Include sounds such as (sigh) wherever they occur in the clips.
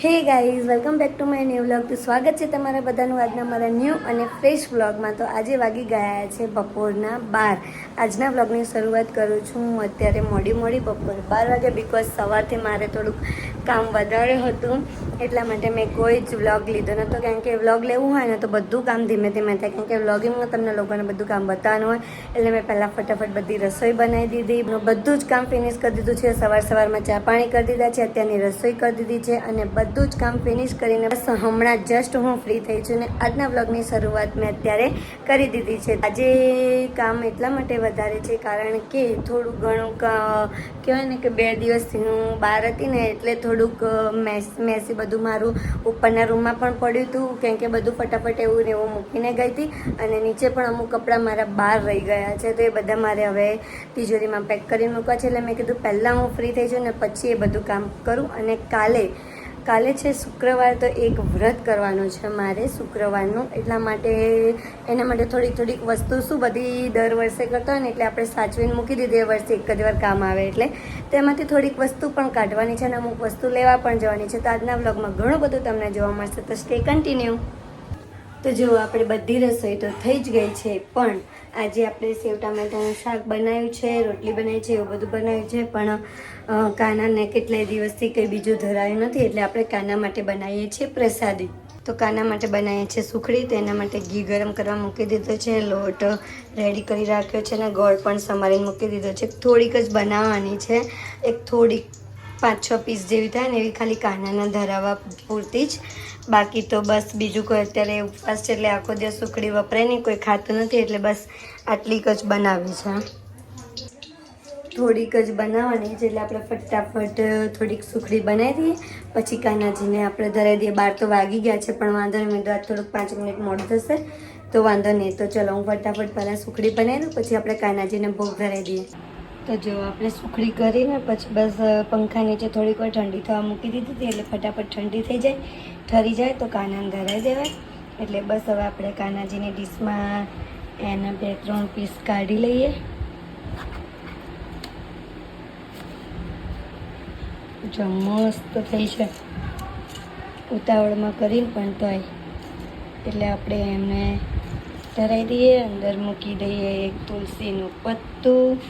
Hey guys welcome back to my new vlog તો સ્વાગત છે તમારા બધાનું આજના મારા ન્યૂ અને ફ્રેશ વ્લોગમાં તો આજે વાગી ગયા છે બપોરના બાર. આજના વ્લોગની શરૂઆત કરું છું હું અત્યારે મોડી મોડી બપોર બાર વાગ્યા બિકોઝ સવારથી મારે થોડુંક કામ વધારે હતું. એટલા માટે મેં કોઈ જ વ્લોગ લીધો નહોતો. કારણ કે વ્લોગ લેવું હોય ને તો બધું કામ ધીમે ધીમે થાય. કારણ કે વ્લોગિંગમાં તમને લોકોને બધું કામ બતાવવાનું હોય. એટલે મેં પહેલાં ફટાફટ બધી રસોઈ બનાવી દીધી. બધું જ કામ ફિનિશ કરી દીધું છે. સવાર સવારમાં ચા પાણી કરી દીધા છે. અત્યારની રસોઈ કરી દીધી છે અને બધું જ કામ ફિનિશ કરીને બસ હમણાં જસ્ટ હું ફ્રી થઈ છું ને આજના વ્લોગની શરૂઆત મેં અત્યારે કરી દીધી છે. આજે કામ એટલા માટે વધારે છે કારણ કે થોડું ઘણું કહેવાય ને કે બે દિવસથી હું બહાર હતી ને એટલે થોડુંક મેસ મેસી બધું મારું ઉપરના રૂમમાં પણ પડ્યું હતું કેમ કે બધું ફટાફટ એવું ને એવું મૂકીને ગઈ હતી. અને નીચે પણ અમુક કપડાં મારા બહાર રહી ગયા છે, તો એ બધા મારે હવે તિજોરીમાં પેક કરીને મૂકવા છે. એટલે મેં કીધું, પહેલાં હું ફ્રી થઈ છું ને પછી એ બધું કામ કરું. અને કાલે કાલે છે શુક્રવાર, તો એક વ્રત કરવાનું છે મારે શુક્રવારનું. એટલા માટે એના માટે થોડીક થોડીક વસ્તુ શું બધી દર વર્ષે કરતા હોય ને એટલે આપણે સાચવીને મૂકી દીધી એ વર્ષે એક જ વાર કામ આવે એટલે. તેમાંથી થોડીક વસ્તુ પણ કાઢવાની છે અને અમુક વસ્તુ લેવા પણ જવાની છે. તો આજના વ્લોગમાં ઘણું બધું તમને જોવા મળશે. તો સ્ટે કન્ટિન્યુ તો જો આપણે બધી રસોઈ તો થઈ જ ગઈ છે, પણ આજે આપણે સેવ ટામેટાનું શાક બનાવ્યું છે, રોટલી બનાવી છે, એવું બધું બનાવ્યું છે, પણ કાનાને કેટલાય દિવસથી કંઈ બીજું ધરાયું નથી, એટલે આપણે કાના માટે બનાવીએ છીએ પ્રસાદી. તો કાના માટે બનાવીએ છીએ સુખડી, તો એના માટે ઘી ગરમ કરવા મૂકી દીધો છે, લોટ રેડી કરી રાખ્યો છે, અને ગોળ પણ સમારીને મૂકી દીધો છે. થોડીક જ બનાવવાની છે, એક થોડીક પાંચ છ પીસ જેવી થાય ને એવી ખાલી કાનાના ધરાવવા પૂરતી જ. બાકી તો બસ બીજું કોઈ અત્યારે ઉપવાસ છે એટલે આખો દિવસ સુખડી વપરાય નહીં, કોઈ ખાતું નથી એટલે બસ આટલીક જ બનાવી છે. થોડીક જ બનાવવાની છે એટલે આપણે ફટાફટ થોડીક સુખડી બનાવી દઈએ. પછી કાનાજીને આપણે ધરાવી દઈએ. બાર તો વાગી ગયા છે, પણ વાંધો નહીં, મેં આજ થોડુંક પાંચ મિનિટ મોડું થશે. તો વાંધો નહીં, તો ચલો હું ફટાફટ પહેલાં સુખડી બનાવી દઉં, પછી આપણે કાનાજીને ભોગ ધરાવી દઈએ. તો જો આપણે સુખડી કરીને પછી બસ પંખા નીચે થોડીક વાર ઠંડી થવા મૂકી દીધી હતી એટલે ફટાફટ ઠંડી થઈ જાય, ઠરી જાય તો કાનાને ધરાઈ દેવાય. એટલે બસ હવે આપણે કાનાજીની ડીશમાં એના બે ત્રણ પીસ કાઢી લઈએ. જો મસ્ત થઈ છે. ઉતાવળમાં કરીને પણ તોય. એટલે આપણે એમને ધરાઈ દઈએ, અંદર મૂકી દઈએ એક તુલસીનું પત્તું.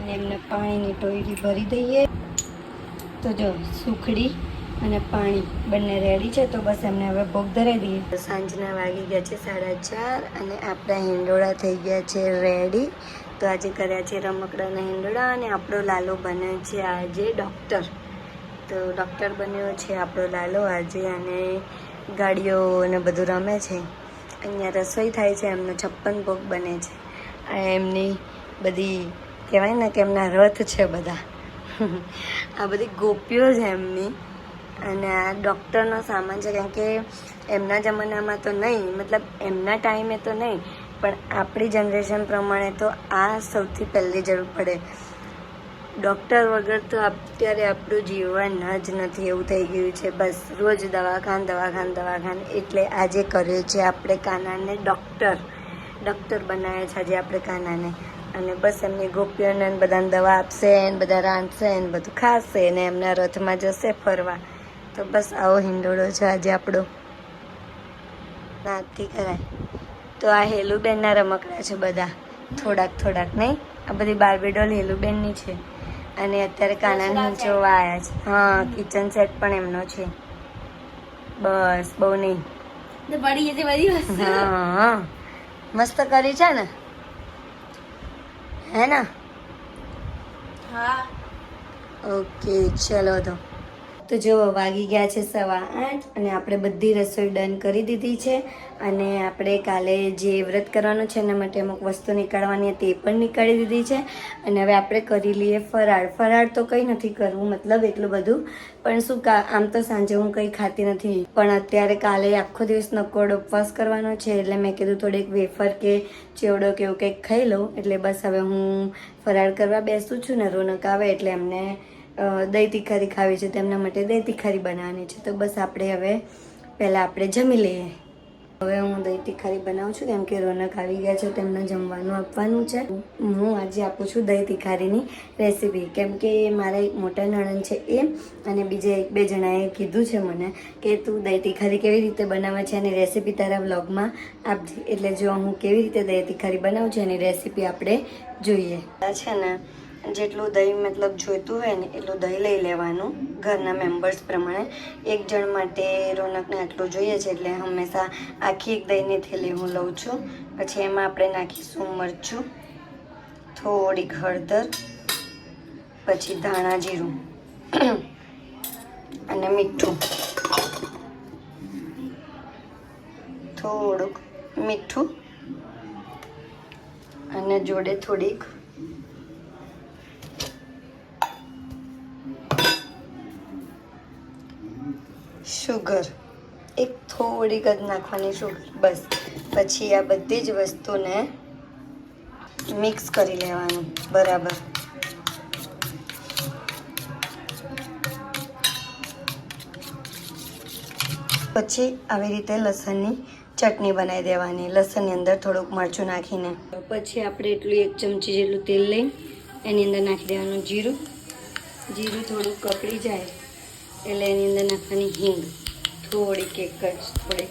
અને એમને પાણીની ટોયરી ભરી દઈએ. તો જો, સુખડી અને પાણી બંને રેડી છે, તો બસ એમને હવે ભોગ ધરાવી દઈએ. સાંજના વાગી ગયા છે સાડા ચાર અને આપણા હિંડોળા થઈ ગયા છે રેડી તો આજે કર્યા છે રમકડાના હિંડોળા અને આપણો લાલો બને છે આજે ડૉક્ટર તો ડૉક્ટર બન્યો છે આપણો લાલો આજે અને ગાડીઓ ને બધું રમે છે. અહીંયા રસોઈ થાય છે, એમનો છપ્પન ભોગ બને છે. એમની બધી કહેવાય ને કે એમના રથ છે બધા. આ બધી ગોપીઓ છે એમની. અને આ ડૉક્ટરનો સામાન છે, કારણ કે એમના જમાનામાં તો નહીં, મતલબ એમના ટાઈમે તો નહીં, પણ આપણી જનરેશન પ્રમાણે તો આ સૌથી પહેલી જરૂર પડે. ડૉક્ટર વગર તો અત્યારે આપણું જીવન જ નથી, એવું થઈ ગયું છે. બસ, રોજ દવાખાન દવાખાન દવાખાન, એટલે આજે કર્યું છે આપણે કાનાને ડૉક્ટર. ડૉક્ટર બનાવ્યા છે આજે આપણે કાનાને. અને બસ એમની ગોપીઓને બધાને દવા આપશે ને બધા રાંધશે ને બધું ખાશે ને એમના રથમાં જશે ફરવા. તો બસ આવો હિંડોળો છે આજે આપણો. નાથી કરાય. તો આ હેલુબેનના રમકડા છે બધા. થોડાક થોડાક નહીં. આ બધી બાર્બીડોલ હેલુબેનની છે. અને અત્યારે કાનાને જોવા આવ્યા છે. હા કિચન સેટ પણ એમનો છે. બસ બહુ નહીં. હા. મસ્ત કરી છે ને? હે ને? હા. ઓકે ચલો તો. તો જો વાગી ગયા છે સવા આઠ અને આપણે બધી રસોઈ ડન કરી દીધી છે અને આપણે કાલે જે વ્રત કરવાનું છે એના માટે અમુક વસ્તુ નીકાળવાની તે પણ નીકાળી દીધી છે. અને હવે આપણે કરી લઈએ ફરાળ. ફરાળ તો કંઈ નથી કરવું, મતલબ એટલું બધું. પણ શું કા, આમ તો સાંજે હું કંઈ ખાતી નથી. પણ અત્યારે કાલે આખો દિવસ નકોડ ઉપવાસ કરવાનો છે એટલે મેં કીધું થોડીક વેફર કે ચેવડો કે એવું કંઈક ખાઈ લઉં. એટલે બસ હવે હું ફરાળ કરવા બેસું છું ને રોનક આવે એટલે એમને દહીં તીખારી ખાવી છે તેમના માટે દહીં તીખારી બનાવવાની છે. તો બસ આપણે હવે પહેલાં આપણે જમી લઈએ. હવે હું દહીં તીખારી બનાવું છું કેમ કે રોનક આવી ગયા છે તેમને જમવાનું આપવાનું છે. હું આજે આપું છું દહીં તીખારીની રેસીપી કેમ કે મારા એક મોટા નણંદ છે એ અને બીજા એક બે જણાએ કીધું છે મને કે તું દહીં તીખારી કેવી રીતે બનાવે છે એની રેસીપી તારા વ્લોગમાં આપજે. એટલે જો હું કેવી રીતે દહીં તીખારી બનાવું છું એની રેસીપી આપણે જોઈએ. છે ને જેટલું દહીં મતલબ જોઈતું હોય ને, એટલું દહીં લઈ લેવાનું ઘરના મેમ્બર્સ પ્રમાણે. એક જણ માટે રોનકને આટલું જોઈએ છે એટલે હંમેશા આખી એક દહીંની થેલી હું લઉં છું. પછી એમાં આપણે નાખીશું મરચું, થોડીક હળદર, પછી ધાણા જીરું (clears throat) અને મીઠું. થોડુંક મીઠું અને જોડે થોડીક શુગર એક થોડીક જ નાખવાની શુગર બસ. પછી આ બધી જ વસ્તુને મિક્સ કરી લેવાનું. બરાબર. પછી આવી રીતે લસણની ચટણી બનાવી દેવાની. લસણની અંદર થોડુંક મરચું નાખીને. પછી આપણે એટલું એક ચમચી જેટલું તેલ લઈ, એની અંદર નાખી દેવાનું જીરું. જીરું થોડુંક કકડી જાય. એટલે એની અંદર નાખવાની હિંગ થોડીક એક જ, થોડીક.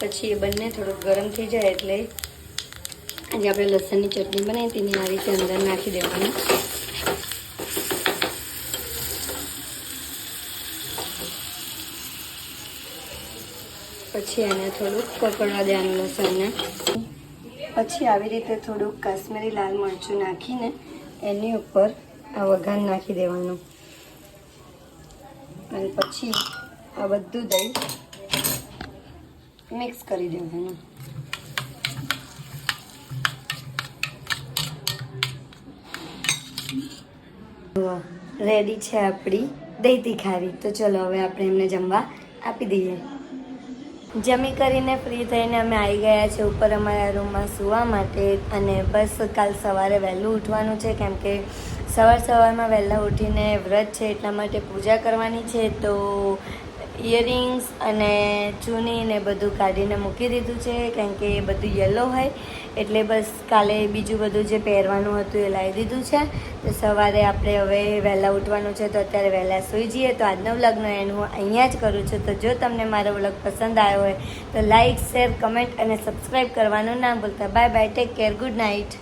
પછી એ બંને થોડુંક ગરમ થઈ જાય એટલે આજે આપણે લસણની ચટણી બનાવી તેની આ રીતે અંદર નાખી દેવાની. પછી એને થોડુંક કકડવા દેવાનું લસણને. પછી આવી રીતે થોડુંક કાશ્મીરી લાલ મરચું નાખીને એની ઉપર આ વઘાર નાખી દેવાનું. અને પછી આ બધું દહીં મિક્સ કરી દેવાનું. રેડી છે આપણી દહીં તીખારી. તો ચલો હવે આપણે એમને જમવા આપી દઈએ. જમી કરીને ફ્રી થઈને અમે આવી ગયા છે ઉપર અમારા રૂમમાં સૂવા માટે. અને બસ કાલ સવારે વહેલું ઉઠવાનું છે કેમ કે સવાર સવારમાં વહેલા ઉઠીને વ્રત છે એટલા માટે પૂજા કરવાની છે, તો ઇયરિંગ્સ અને ચૂની ને બધું કાઢીને મૂકી દીધું છે, કારણ કે એ બધું યલો હોય. એટલે બસ કાલે બીજું બધું જે પહેરવાનું હતું એ લાવી દીધું છે. તો સવારે આપણે હવે વહેલા ઉઠવાનું છે, તો અત્યારે વહેલા સૂઈ જઈએ. તો આજનો વ્લોગનો એન્ડ હું અહીંયા જ કરું છું. તો જો તમને મારો વ્લોગ પસંદ આવ્યો હોય, તો લાઇક શેર કમેન્ટ અને સબસ્ક્રાઈબ કરવાનું ના ભૂલતા. Bye bye take care good night